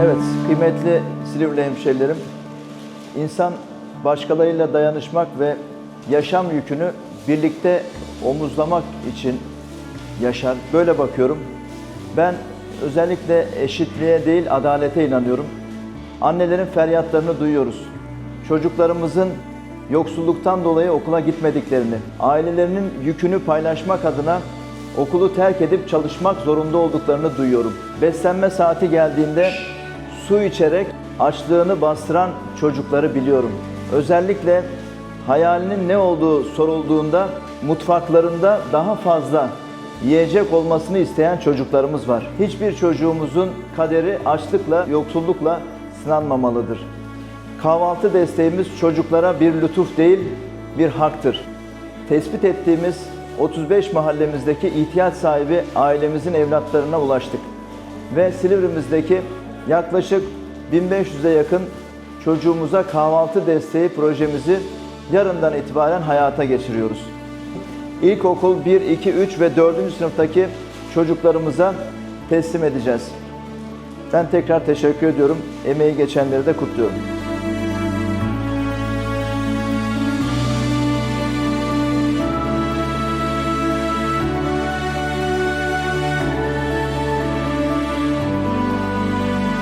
Evet, kıymetli Silivri hemşehrilerim, insan başkalarıyla dayanışmak ve yaşam yükünü birlikte omuzlamak için yaşar. Böyle bakıyorum. Ben özellikle eşitliğe değil adalete inanıyorum. Annelerin feryatlarını duyuyoruz. Çocuklarımızın yoksulluktan dolayı okula gitmediklerini, ailelerinin yükünü paylaşmak adına okulu terk edip çalışmak zorunda olduklarını duyuyorum. Beslenme saati geldiğinde su içerek açlığını bastıran çocukları biliyorum. Özellikle hayalinin ne olduğu sorulduğunda mutfaklarında daha fazla yiyecek olmasını isteyen çocuklarımız var. Hiçbir çocuğumuzun kaderi açlıkla, yoksullukla sınanmamalıdır. Kahvaltı desteğimiz çocuklara bir lütuf değil, bir haktır. Tespit ettiğimiz 35 mahallemizdeki ihtiyaç sahibi ailemizin evlatlarına ulaştık. Ve Silivri'mizdeki yaklaşık 1500'e yakın çocuğumuza kahvaltı desteği projemizi yarından itibaren hayata geçiriyoruz. İlkokul 1, 2, 3 ve 4. sınıftaki çocuklarımıza teslim edeceğiz. Ben tekrar teşekkür ediyorum. Emeği geçenleri de kutluyorum.